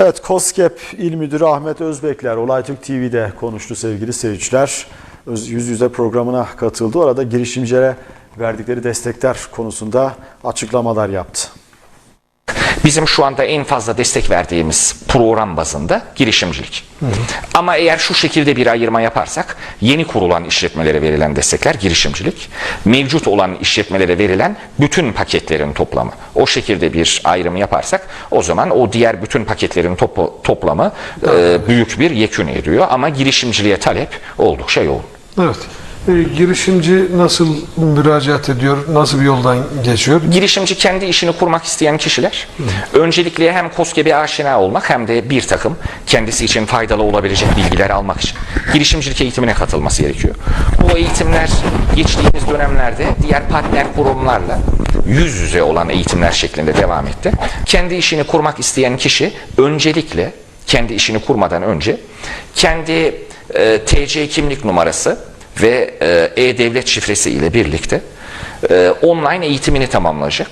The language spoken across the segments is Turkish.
Evet, COSGAP İl Müdürü Ahmet Özbekler Olay Türk TV'de konuştu sevgili seyirciler. Yüz yüze programına katıldı. Orada girişimcilere verdikleri destekler konusunda açıklamalar yaptı. Bizim şu anda en fazla destek verdiğimiz program bazında girişimcilik. Ama eğer şu şekilde bir ayırma yaparsak yeni kurulan işletmelere verilen destekler girişimcilik, mevcut olan işletmelere verilen bütün paketlerin toplamı. O şekilde bir ayrım yaparsak o zaman o diğer bütün paketlerin topu- toplamı e, büyük bir yekün ediyor ama girişimciliğe talep oldukça yoğun. Evet. E, girişimci nasıl müracaat ediyor? Nasıl bir yoldan geçiyor? Girişimci kendi işini kurmak isteyen kişiler öncelikle hem KOSGEB'e aşina olmak hem de bir takım kendisi için faydalı olabilecek bilgiler almak için girişimcilik eğitimine katılması gerekiyor. Bu eğitimler geçtiğimiz dönemlerde diğer partner kurumlarla yüz yüze olan eğitimler şeklinde devam etti. Kendi işini kurmak isteyen kişi öncelikle kendi işini kurmadan önce kendi e, TC kimlik numarası ve e, e-devlet şifresi ile birlikte e, online eğitimini tamamlayacak.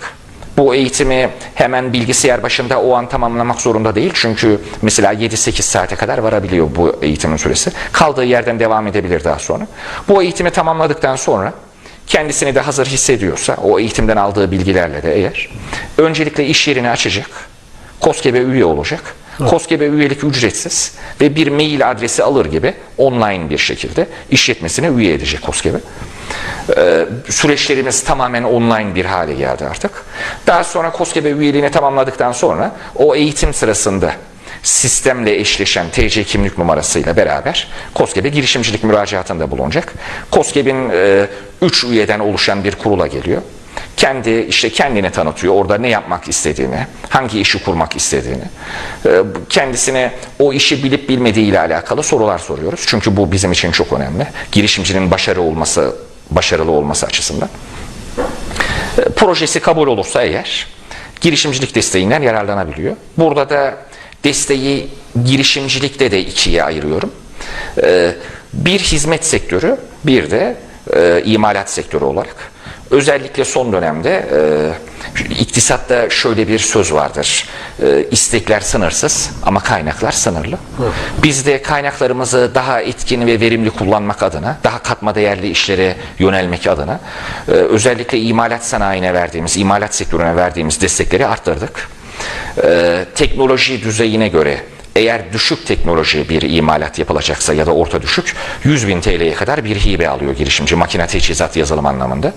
Bu eğitimi hemen bilgisayar başında o an tamamlamak zorunda değil. Çünkü mesela 7-8 saate kadar varabiliyor bu eğitimin süresi. Kaldığı yerden devam edebilir daha sonra. Bu eğitimi tamamladıktan sonra kendisini de hazır hissediyorsa o eğitimden aldığı bilgilerle de eğer öncelikle iş yerini açacak. KOSGEB'e üye olacak. KOSGEB'e üyelik ücretsiz ve bir mail adresi alır gibi online bir şekilde işletmesine üye edecek KOSGEB'e. Ee, süreçlerimiz tamamen online bir hale geldi artık. Daha sonra KOSGEB'e üyeliğini tamamladıktan sonra o eğitim sırasında sistemle eşleşen TC kimlik numarasıyla beraber KOSGEB'e girişimcilik müracaatında bulunacak. KOSGEB'in 3 üyeden oluşan bir kurula geliyor kendi işte kendini tanıtıyor. Orada ne yapmak istediğini, hangi işi kurmak istediğini, e, kendisine o işi bilip bilmediği ile alakalı sorular soruyoruz. Çünkü bu bizim için çok önemli. Girişimcinin başarı olması, başarılı olması açısından. E, Projesi kabul olursa eğer girişimcilik desteğinden yararlanabiliyor. Burada da desteği girişimcilikte de ikiye ayırıyorum. E, Bir hizmet sektörü, bir de e, imalat sektörü olarak. Özellikle son dönemde e, iktisatta şöyle bir söz vardır. E, istekler sınırsız ama kaynaklar sınırlı. Biz de kaynaklarımızı daha etkin ve verimli kullanmak adına, daha katma değerli işlere yönelmek adına e, özellikle imalat sanayine verdiğimiz, imalat sektörüne verdiğimiz destekleri arttırdık. E, teknoloji düzeyine göre eğer düşük teknoloji bir imalat yapılacaksa ya da orta düşük 100 bin TL'ye kadar bir hibe alıyor girişimci makine teçhizat yazılım anlamında.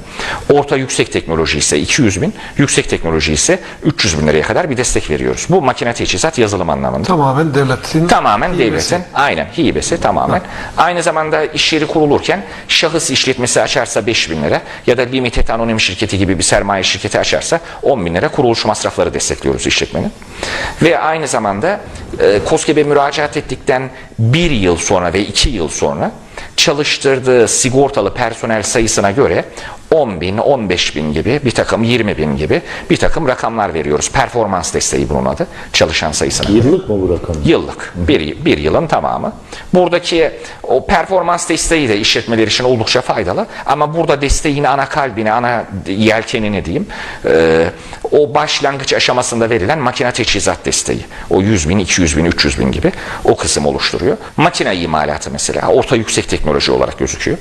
Orta yüksek teknoloji ise 200 bin, yüksek teknoloji ise 300 bin liraya kadar bir destek veriyoruz. Bu makine teçhizat yazılım anlamında. Tamamen devletin Tamamen hibesi. devletin, aynen hibesi tamamen. Aynı zamanda iş yeri kurulurken şahıs işletmesi açarsa 5 bin lira ya da limited anonim şirketi gibi bir sermaye şirketi açarsa 10 bin lira kuruluş masrafları destekliyoruz işletmenin. Ve aynı zamanda e, KOSGEB'e müracaat ettikten bir yıl sonra ve iki yıl sonra çalıştırdığı sigortalı personel sayısına göre 10 bin, 15 bin gibi bir takım 20 bin gibi bir takım rakamlar veriyoruz. Performans desteği bunun adı çalışan sayısına. Yıllık mı bu rakam? Yıllık. Bir, bir yılın tamamı. Buradaki o performans desteği de işletmeler için oldukça faydalı. Ama burada desteğin ana kalbini, ana yelkenini diyeyim, e, o başlangıç aşamasında verilen makine teçhizat desteği. O 100 bin, 200 bin, 300 bin gibi o kısım oluşturuyor. Makine imalatı mesela orta yüksek teknoloji olarak gözüküyor.